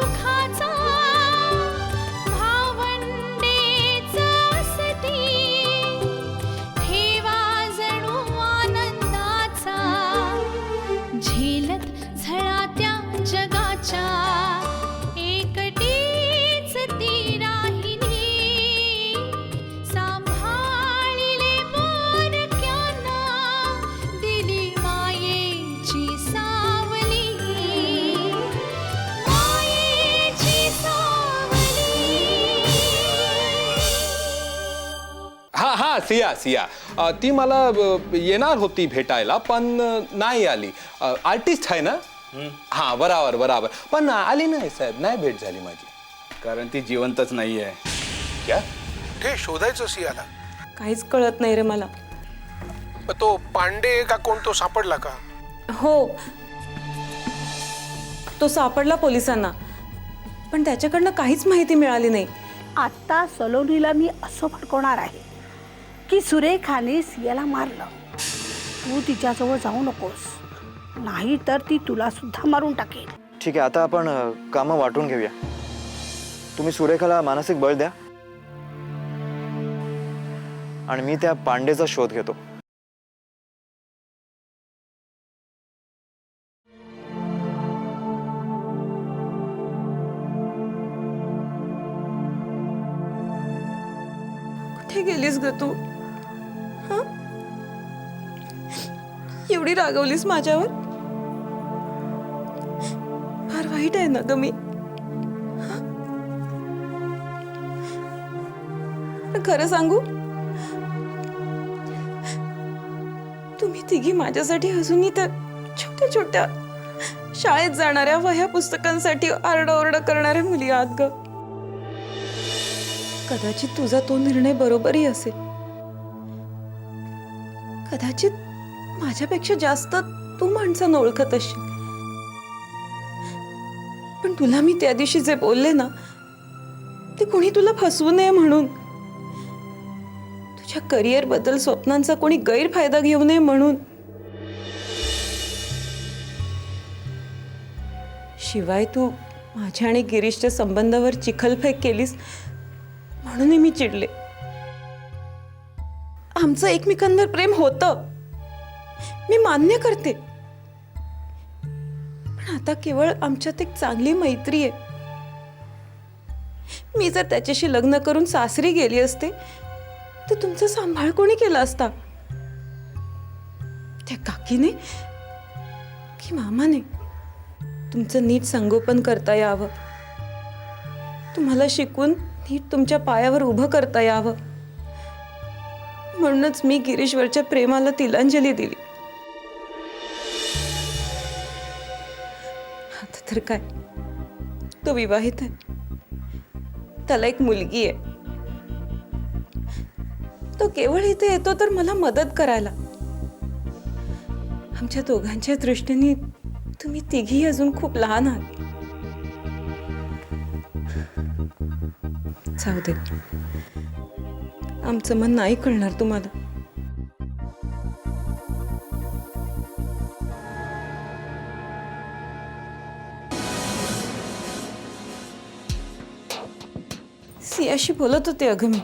to. Siya Siya. ती मला येणार होती भेटायला पण नाही आली. आर्टिस्ट आहे ना? हा बराबर बराबर. पण आली नाही साहेब नाही भेट झाली माझी. कारण ती जिवंतच नाही आहे क्या? ते शोधायचं सियाला. काहीच कळत नाही रे मला. तो पांडे का कोण तो सापडला का? हो. तो सापडला पोलिसांना. पण त्याच्याकडनं काहीच माहिती मिळाली नाही. आत्ता सलोनीला मी असं फडकवणार आहे. की सुरेखाने सियाला मारलं. तू तिच्याजवळ जाऊ नकोस. नाही तर ती तुला सुद्धा मारून टाकेल. ठीक आहे आता आपण अ, कामं वाटून घेऊया. तुम्ही सुरेखाला मानसिक बळ द्या. आणि मी त्या पांडेचा शोध घेतो. कुठे गेलीस ग तू? एवढी रागवलीस माझ्यावर? फार वाईट आहे ना ग मी. खरं सांगू? तुम्ही तिघी माझ्यासाठी अजूनही तर छोट्या छोट्या शाळेत जाणाऱ्या वह्या पुस्तकांसाठी आरडाओरडा करणाऱ्या मुली आहात ग. कदाचित तुझा तो निर्णय बरोबरही असेल. कदाचित माझ्यापेक्षा जास्त तू माणसानं ओळखत असशील पण तुला मी त्या दिवशी जे बोलले ना ते कोणी तुला फसवू नये म्हणून. तुझ्या करिअरबद्दल स्वप्नांचा कोणी गैरफायदा घेऊ नये म्हणून. शिवाय तू माझ्या आणि गिरीशच्या संबंधावर चिखलफेक केलीस म्हणूनही मी चिडले. आमचं एकमेकांवर प्रेम होतं. मी मान्य करते. पण आता केवळ आमच्यात एक चांगली मैत्री आहे. मी जर त्याच्याशी लग्न करून सासरी गेली असते तर तुमचा सांभाळ कोणी केला असता? त्या काकीने की मामाने? तुमचं नीट संगोपन करता यावं. तुम्हाला शिकून नीट तुमच्या पायावर उभं करता यावं. म्हणूनच मी गिरीश्वरच्या प्रेमाला तिलांजली दिली. तर काय? तो विवाहित आहे. त्याला एक मुलगी आहे. तो केवळ इथे येतो तर मला मदत करायला. आमच्या दोघांच्या दृष्टीने तुम्ही तिघी अजून खूप लहान आहात. जाऊ दे. आमचं मन नाही कळणार तुम्हाला. सियाशी बोलत होते अगं मी.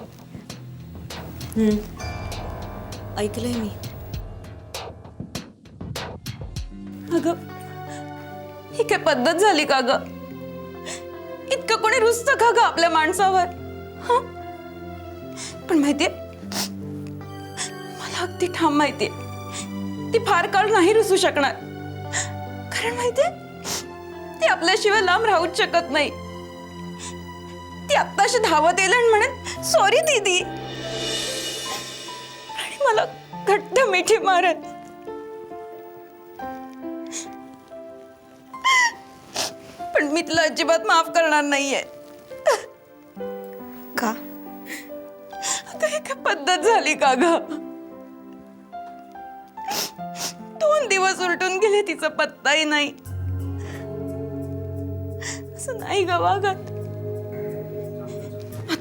ऐकलंय मी. अगं ही काय पद्धत झाली का ग? इतकं कोणी रुसत का ग आपल्या माणसावर? हं? पण माहितीये मला अगदी ठाम माहितीये ती फार काळ नाही रुसू शकणार. कारण माहितीये ती आपल्याशिवाय लांब राहूच शकत नाही. ती आत्ताशी धावत येईल आणि म्हणत सॉरी दीदी. मला घट्ट मिठी मारत पण मी तुला अजिबात माफ करणार नाहीये. का? आता हे काय पद्धत झाली का ग? दोन दिवस उलटून गेले तिचा पत्ताही नाही. असं नाही ग वागत.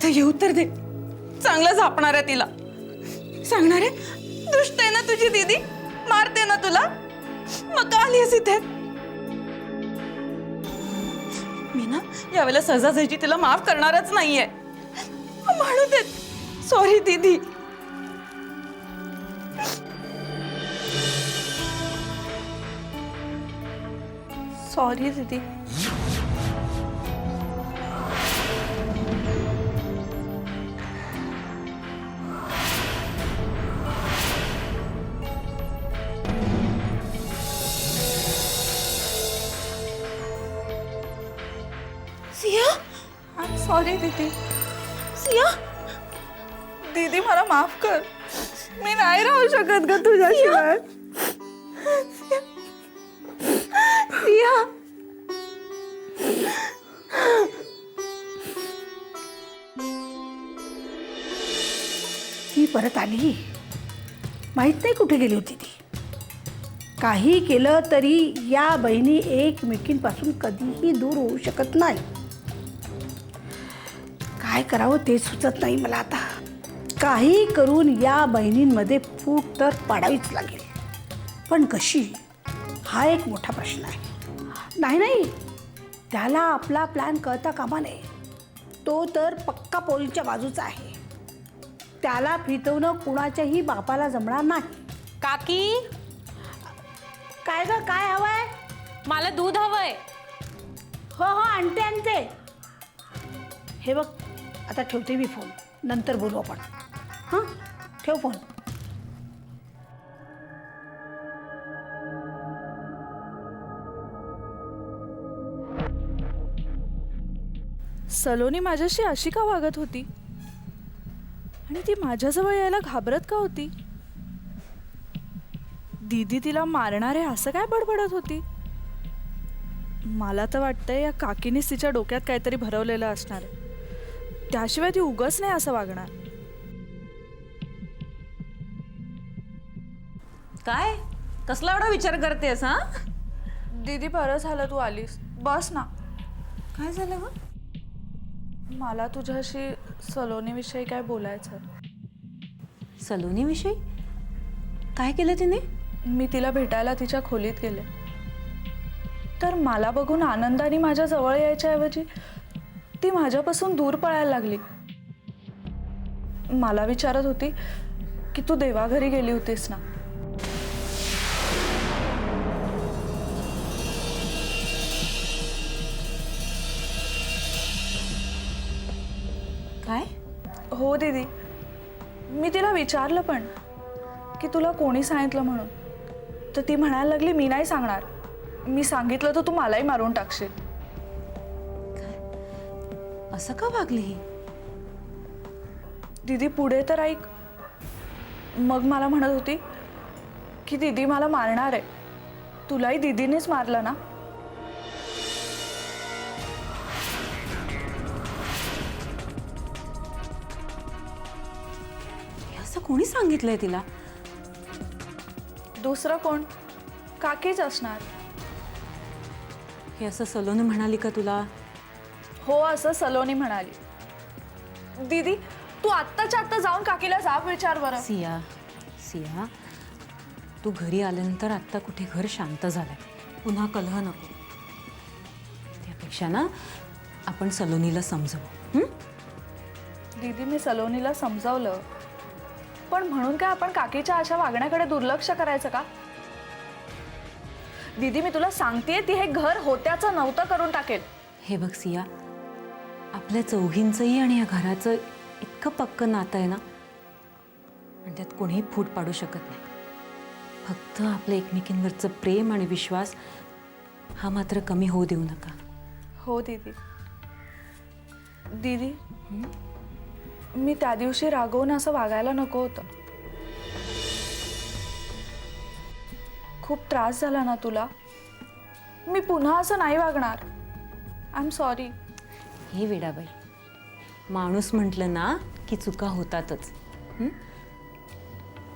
आता येऊ तर दे. चांगलं झापणार आहे तिला. सांगणार आहे दुष्ट आहे ना तुझी दीदी? मारते ना तुला? मग का आलीस इथे? मी ना यावेळेला सजा जायची तिला माफ करणारच नाहीये. म्हणू देत सॉरी दीदी. सॉरी दीदी. शकत ग तुझ्याशिवाय. सिया. ती परत आली. माहीत नाही कुठे गेली होती ती. काही केलं तरी या बहिणी एकमेकींपासून कधीही दूर होऊ शकत नाही. काय करावं ते सुचत नाही मला आता. काही करून या बहिणींमध्ये फूट तर पाडावीच लागेल. पण कशी? हा एक मोठा प्रश्न आहे. नाही नाही. त्याला आपला प्लॅन कळता कामा नये. तो तर पक्का पोलीच्या बाजूचा आहे. त्याला फितवणं कुणाच्याही बापाला जमणार नाही. काकी? काय ग काय हवंय? मला दूध हवंय. हो हो आणते आणते. हे बघ आता ठेवते मी फोन नंतर बोलू आपण. हां ठेव फोन सलोनी माझ्याशी अशी का वागत होती? आणि ती माझ्याजवळ यायला घाबरत का होती? दीदी तिला मारणार आहे असं काय बडबडत होती? मला तर वाटतंय या काकीनेच तिच्या डोक्यात काहीतरी भरवलेलं असणार आहे. त्याशिवाय ती उगच नाही असं वागणार. काय? कसला एवढा विचार करतेस हा? दीदी बरं झालं तू आलीस. बस ना. काय झालं ग? मला तुझ्याशी सलोनीविषयी काय बोलायचं सलोनी विषयी काय केलं तिने? मी तिला भेटायला तिच्या खोलीत गेले. तर मला बघून आनंदाने माझ्या जवळ यायच्याऐवजी ती माझ्यापासून दूर पळायला लागली. मला विचारत होती की तू देवाघरी गेली होतीस ना? काय? हो दीदी. मी तिला विचारलं पण की तुला कोणी सांगितलं म्हणून? तर ती म्हणायला लागली मी नाही सांगणार. मी सांगितलं तर तू मलाही मारून टाकशील. असं का वागली ही? दीदी पुढे तर ऐक. मग मला म्हणत होती की दीदी मला मारणार आहे. तुलाही दीदीनेच मारलं ना? कोणी सांगितलंय तिला? दुसरं कोण? काकीच असणार. हे असं सलोनी म्हणाली का तुला? हो असं सलोनी म्हणाली. दीदी तू आत्ताच्या आत्ता जाऊन काकीला जाब विचार बरं. सिया सिया तू घरी आल्यानंतर आत्ता कुठे घर शांत झालंय? पुन्हा कलह नको. त्यापेक्षा ना आपण सलोनीला समजवू. हं? दीदी मी सलोनीला समजावलं. पण म्हणून काय आपण काकीच्या अशा वागण्याकडे दुर्लक्ष करायचं का? दीदी मी तुला सांगतेय ती हे घर होत्याचं नव्हतं करून टाकेल. हे बघ सिया आपल्या चौघींचंही आणि या घराचं इतकं पक्क नातं आहे ना आणि त्यात कोणीही फूट पाडू शकत नाही. फक्त आपल्या एकमेकींवरचं प्रेम आणि विश्वास हा मात्र कमी होऊ देऊ नका. हो दीदी. दीदी? मी त्या दिवशी रागवून असं वागायला नको होतं. खूप त्रास झाला ना तुला? मी पुन्हा असं नाही वागणार. आय एम सॉरी हे वेडाबाई माणूस म्हटलं ना की चुका होतातच. हं?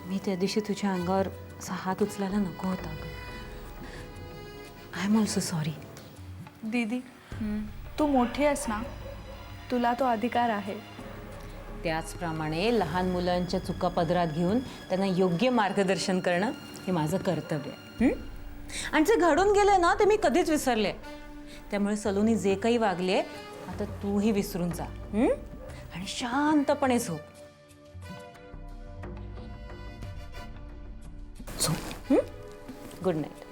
मी त्या दिवशी तुझ्या अंगावर असा हात उचलायला नको होता आय एम ऑल्सो सॉरी दीदी तू मोठी आहेस ना? तुला तो अधिकार आहे. त्याचप्रमाणे लहान मुलांच्या चुका पदरात घेऊन त्यांना योग्य मार्गदर्शन करणं हे माझं कर्तव्य आहे. आणि जे घडून गेलं ना ते मी कधीच विसरले. त्यामुळे सलोनी जे काही वागले आता तूही विसरून जा. आणि शांतपणे झोप. झोप. गुड नाईट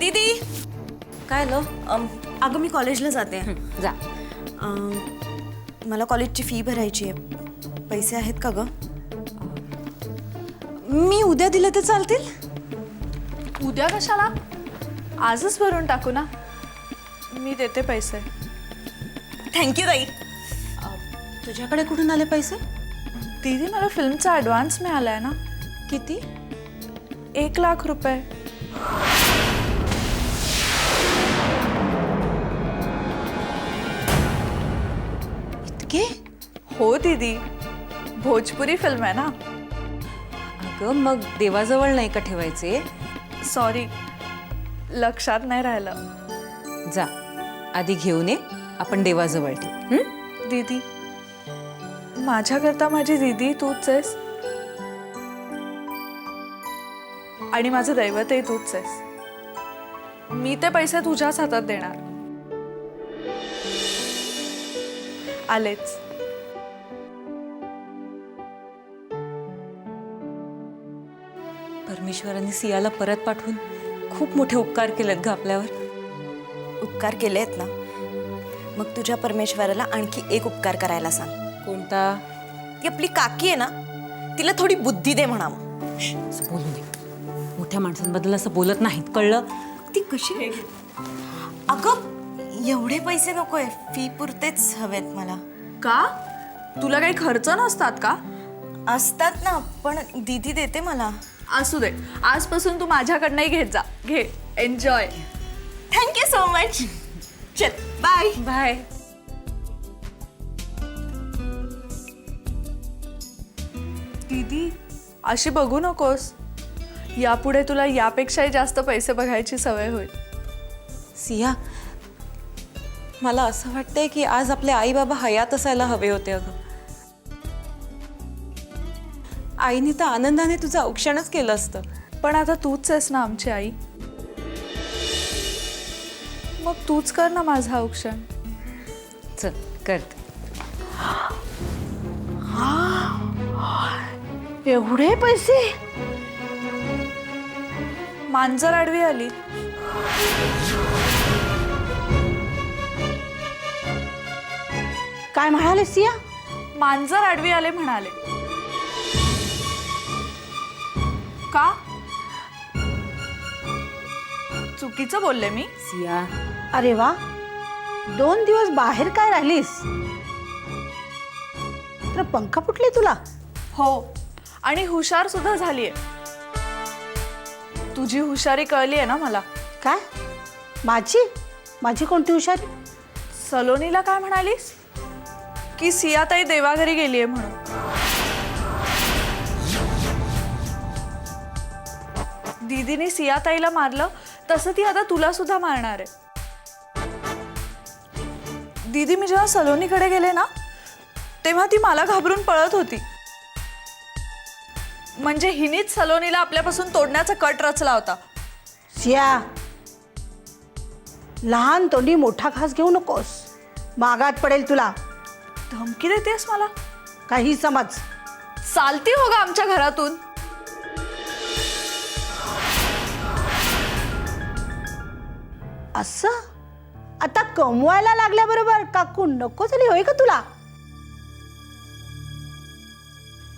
दीदी! काय लो अम, अगं मी कॉलेजला जाते. जा. मला कॉलेजची फी भरायची आहे. पैसे आहेत का ग? मी उद्या दिले तर चालतील? उद्या कशाला? आजच भरून टाकू ना. मी देते पैसे. थँक्यू ताई. तुझ्याकडे कुठून आले पैसे? दीदी मला फिल्मचा ॲडव्हान्स मिळाला आहे ना. किती? एक लाख रुपये. इतके हो दीदी. भोजपुरी फिल्म आहे ना? अगं मग देवाजवळ नाही का ठेवायचे? सॉरी लक्षात नाही राहिलं. जा. आधी घेऊन ये. आपण देवाजवळ ठेवू. हं? दीदी माझ्याकरता माझी दीदी तूच आहेस. आणि माझं दैवतही तूच आहेस. मी ते पैसे तुझ्याच हातात देणार. आलेच. परमेश्वराने सियाला परत पाठवून खूप मोठे उपकार केलेत ग आपल्यावर. उपकार केलेत ना? मग तुझ्या परमेश्वराला आणखी एक उपकार करायला सांग. कोणता? ती आपली काकी आहे ना? तिला थोडी बुद्धी दे म्हणावं असं बोलू नये मोठ्या माणसांबद्दल असं बोलत नाहीत कळलं? ती कशी? अगं एवढे पैसे नकोय. फी पुरतेच हवेत मला. का? तुला काही खर्च नसतात का? असतात ना पण दीदी देते मला. असू दे. आजपासून तू माझ्याकडनंही घेत जा. घे. Enjoy thank you so much चल बाय बाय दीदी अशी बघू नकोस. यापुढे तुला यापेक्षाही जास्त पैसे बघायची सवय होईल. सिया मला असं वाटतंय की आज आपले आई बाबा हयात असायला हवे होते अगं. आईने तर आनंदाने तुझं औक्षणच केलं असतं. पण आता तूच आहेस ना आमची आई. मग तूच कर ना माझं औक्षण. चल करते एवढे पैसे? मांजर आडवी आली. काय म्हणाले सिया? मांजर आडवी आले म्हणाले. का? चुकीचं बोलले मी. सिया. अरे वा. दोन दिवस बाहेर काय राहिलीस? तर पंख फुटले तुला? हो. आणि हुशार सुद्धा झालीये. तुझी हुशारी कळली आहे ना मला? काय? माझी? माझी कोणती हुशारी? सलोनीला काय म्हणालीस? की सियाताई देवाघरी गेलीये म्हणून. दीदीने सियाताईला मारलं तसं ती आता तुला सुद्धा मारणार आहे. दीदी मी जेव्हा सलोनीकडे गेले ना तेव्हा ती मला घाबरून पळत होती. म्हणजे हिनीच सलोनीला आपल्यापासून तोडण्याचा कट रचला होता. सिया लहान तोंडी मोठा घास घेऊ नकोस. मागात पडेल तुला. धमकी देतेस मला? काही समज. चालती हो गा आमच्या घरातून. असं? आता कमवायला लागल्याबरोबर काकू नको झाली होय का तुला?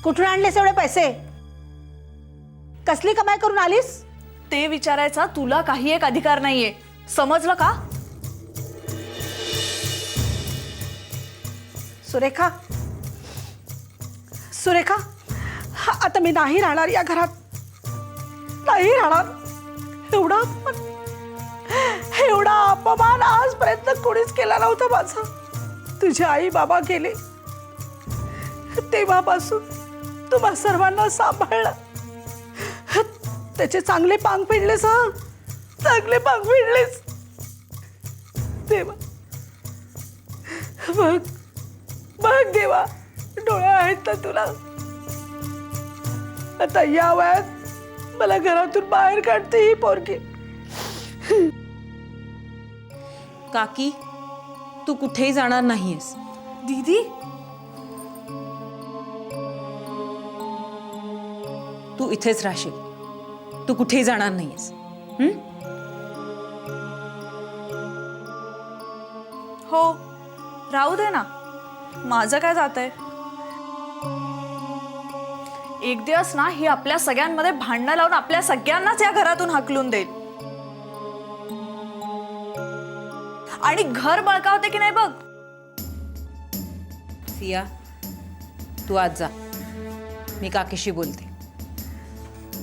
कुठून आणलेस एवढे पैसे? कसली कमाई करून आलीस? ते विचारायचा तुला काही एक अधिकार नाहीये. समजलं का? सुरेखा. सुरेखा हा, आता मी नाही राहणार या घरात. नाही राहणार. एवढा अपमान. एवढा अपमान आजपर्यंत कोणीच केला नव्हता माझा. तुझे आई बाबा गेले. तेव्हापासून तुम्हा सर्वांना सांभाळलं. त्याचे चांगले पांग पिडले हा? चांगले पांग फिरलेस देवा मग बघ देवा. डोळे आहेत ना तुला? आता या वयात मला घरातून बाहेर काढते ही पोरगी. काकी तू कुठेही जाणार नाहीयेस. दीदी? तू इथेच राहशील. तू कुठेही जाणार नाहीयेस. हो. राहू दे ना. माझं काय जातंय? एक दिवस ना ही आपल्या सगळ्यांमध्ये भांडणं लावून आपल्या सगळ्यांनाच या घरातून हाकलून देईल. आणि घर बळकावते की नाही बघ? सिया तू आज जा. मी काकीशी बोलते.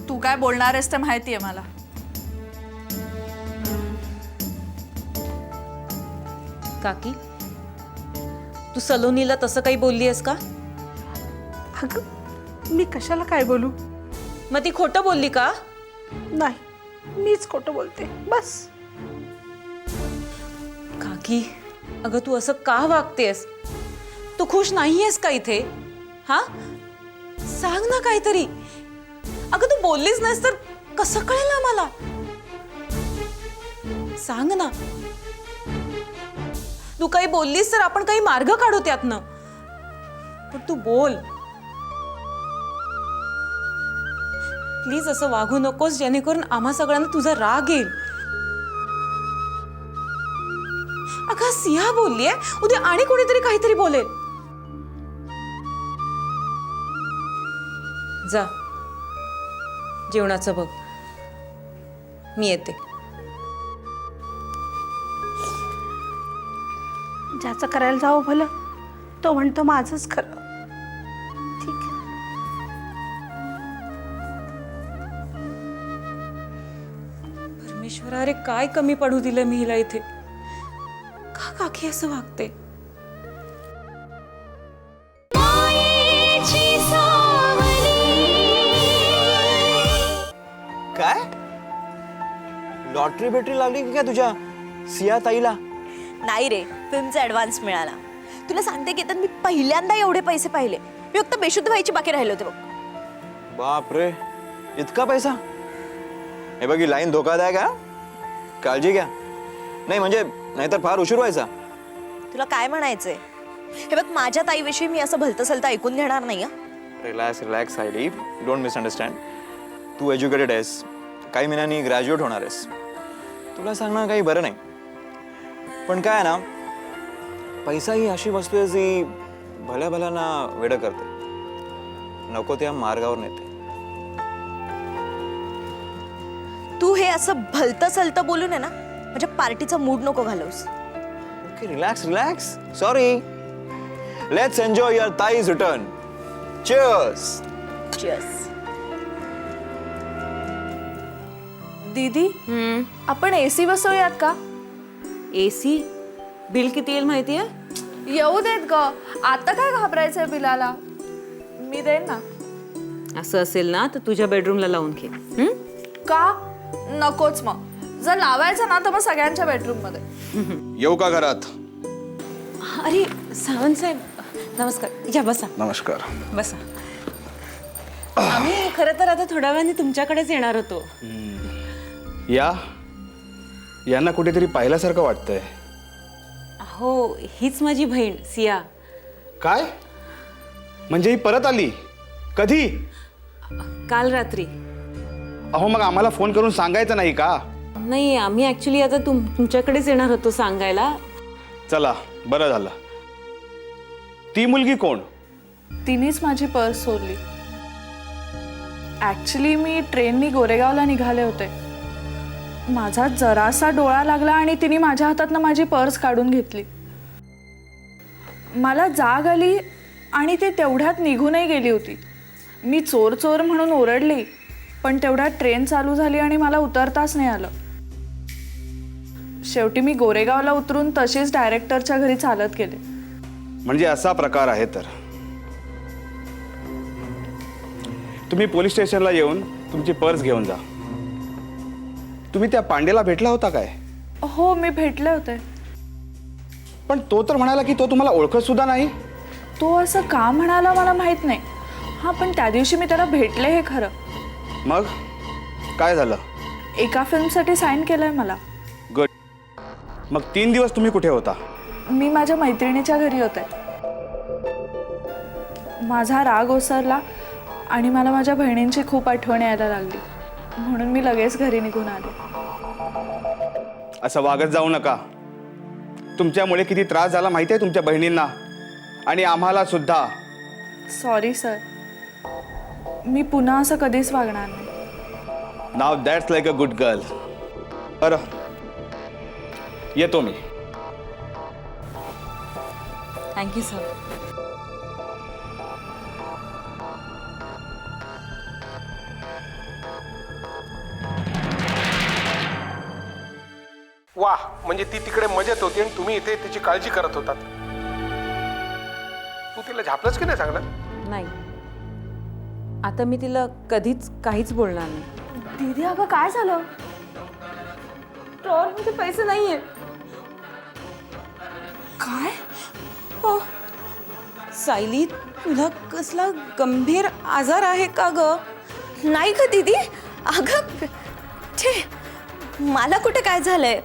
तू काय बोलणार आहेस ते माहितीये मला. काकी तू सलोनीला तसं काही बोलली आहेस का? अगं मी कशाला काय बोलू? मग ती खोटं बोलली का? नाही मीच खोटं बोलते बस. काकी अगं तू असं का वागतेस? तू खुश नाहीयेस का इथे? हा? सांग ना काहीतरी. अगं तू बोललीच नाहीस तर कसं कळेल आम्हाला सांग ना. तू काही बोललीस तर आपण काही मार्ग काढू त्यातनं. पण तू बोल. प्लीज असं वागू नकोस जेणेकरून आम्हा सगळ्यांना तुझा राग येईल. अगं सिंहा बोललीये? उद्या आणि कोणीतरी काहीतरी बोलेल. जा. जेवणाचं बघ. मी येते. ज्याचं करायला जावं भलं तो म्हणतो माझंच खरं. ठीक आहे. परमेश्वरा अरे काय कमी पडू दिलं मी हिला इथे? का काकी असं वागते? काय? लॉटरी बेटरी लागली की काय तुझ्या? सिया ताईला नाही रे फिल्मचा ऍडव्हान्स मिळाला. तुला सांगते की मी पहिल्यांदा एवढे पैसे पाहिले. मी फक्त बेशुद्ध व्हायची बाकी राहिले होते बघ. बाप रे इतका पैसा? हे बघ ही लाईन धोकादायक आहे हा. काळजी घ्या. नाही म्हणजे नाहीतर फार उशीर व्हायचा. तुला काय म्हणायचंय? हे बघ माझ्या ताईविषयी मी असं भलतं सलतं ऐकून घेणार नाही हं. Relax relax Sayali. Don't misunderstand Tu educated आहेस. काही महिन्यांनी ग्रॅज्युएट होणार आहेस. तुला सांगणं काही बरं नाही. पण काय आहे ना पैसा ही अशी वस्तू आहे जी भल्या भल्याना वेडं करते. नको त्या मार्गावर नेते तू हे असं भलतं सलतं बोलून आहे ना माझ्या पार्टीचा मूड नको घालवस. Okay relax relax sorry let's enjoy your ताईज return cheers Cheers. दीदी आपण एसी बसवूयात का? एसी बिल किती येईल माहितीये येऊ देत ग. आता काय घाबरायचंय बिलाला? मी देईन ना. असं असेल ना तर तुझ्या बेडरूमला लावून घे. हं? का? नकोच मग. जर लावायचं ना तर मग सगळ्यांच्या बेडरूममध्ये येऊ का घरात? अरे सावंत साहेब नमस्कार. या बसा. नमस्कार. बसा. आम्ही खरं तर आता थोड्या वेळाने तुमच्याकडेच येणार होतो. या. यांना कुठेतरी पाहिल्यासारखं वाटतंय. हो हीच माझी बहीण सिया. काय? म्हणजे ही परत आली? कधी? काल रात्री. अहो मग आम्हाला फोन करून सांगायचं नाही का? नाही आम्ही ॲक्च्युली आता तुम तुमच्याकडेच येणार होतो सांगायला. चला बरं झालं. ती मुलगी कोण? तिनेच माझी पर्स सोडली. ॲक्च्युली मी ट्रेननी गोरेगावला निघाले होते. माझा जरासा डोळा लागला आणि तिने माझ्या हातातनं माझी पर्स काढून घेतली. मला जाग आली आणि ते तेवढ्यात निघूनही गेली होती. मी चोर चोर म्हणून ओरडली पण तेवढ्यात ट्रेन चालू झाली आणि मला उतरताच नाही आलं. शेवटी मी गोरेगावला उतरून तशीच डायरेक्टरच्या घरी चालत गेले. म्हणजे असा प्रकार आहे तर. तुम्ही पोलीस स्टेशनला येऊन तुमची पर्स घेऊन जा. तुम्ही त्या पांडेला भेटला होता काय? हो मी भेटले होते. पण तो तर म्हणाला की तो तुम्हाला ओळखत सुद्धा नाही. तो असं का म्हणाला मला माहीत नाही. हां पण त्या दिवशी मी त्याला भेटले हे खरं. मग? काय झालं? एका फिल्मसाठी साईन केलं आहे मला. गुड. मग तीन दिवस तुम्ही कुठे होता? मी माझ्या मैत्रिणीच्या घरी होते. माझा राग ओसरला आणि मला माझ्या बहिणींची खूप आठवण यायला लागली. म्हणून मी लगेच घरी निघून आले. असं वागत जाऊ नका. तुमच्यामुळे किती त्रास झाला माहिती आहे तुमच्या बहिणींना? आणि आम्हाला सुद्धा. सॉरी सर मी पुन्हा असं कधीच वागणार नाही. नाव that's like a good girl बरं. येतो मी. थँक्यू सर वा म्हणजे ती तिकडे मजेत होती आणि तुम्ही इथे तिची काळजी करत होतात. तू तिला झापलंच की नाही चांगलं नाही. आता मी तिला कधीच काहीच बोलणार नाही. दीदी अगं काय झालं? ड्रॉवरमध्ये पैसे नाहीये. काय? हो. सायली तुला कसला गंभीर आजार आहे का ग? नाही का दीदी. अगं छे मला कुठे काय झालंय?